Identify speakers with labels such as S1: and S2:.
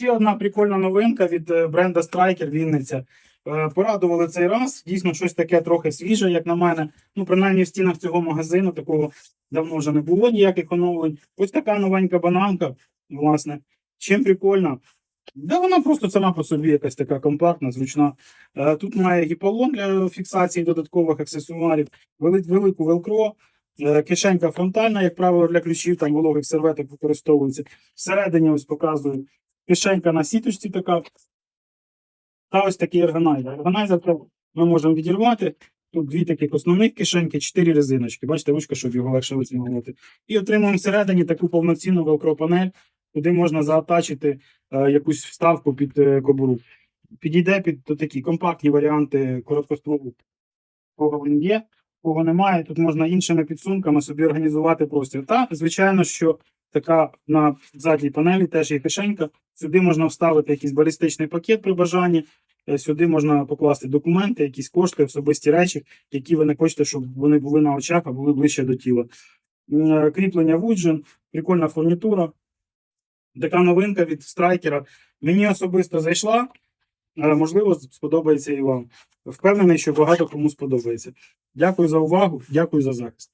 S1: Ще одна прикольна новинка від е, бренда Striker Вінниця. Е, Порадували цей раз. Дійсно, щось таке трохи свіже, як на мене. Ну, принаймні в стінах цього магазину такого давно вже не було ніяких оновлень. Ось така новенька бананка, власне. Чим прикольна? Да вона просто сама по собі якась така компактна, зручна. Е, Тут має гіполон для фіксації додаткових аксесуарів, велику велкро, кишенька фронтальна, як правило, для ключів, там вологих серветок використовується. Всередині ось показую кишенька на сіточці така. Та ось такий органайзер. Органайзер ми можемо відірвати. Тут дві таких основних кишеньки, чотири резиночки. Бачите, ручка, щоб його легше витягувати. І отримуємо всередині таку повноцінну велкро-панель, куди можна заатачити е, якусь вставку під е, кобуру. Підійде під то такі компактні варіанти короткостволу. Кого він є, кого немає. Тут можна іншими підсумками собі організувати простір. Та, звичайно, що така на задній панелі теж є кишенька. Сюди можна вставити якийсь балістичний пакет при бажанні. Е, Сюди можна покласти документи, якісь кошти, особисті речі, які ви не хочете, щоб вони були на очах, а були ближче до тіла. Е, Кріплення вуджен, прикольна фурнітура. Така новинка від страйкера. Мені особисто зайшла. Е, Можливо, сподобається і вам. Впевнений, що багато кому сподобається. Дякую за увагу, дякую за захист.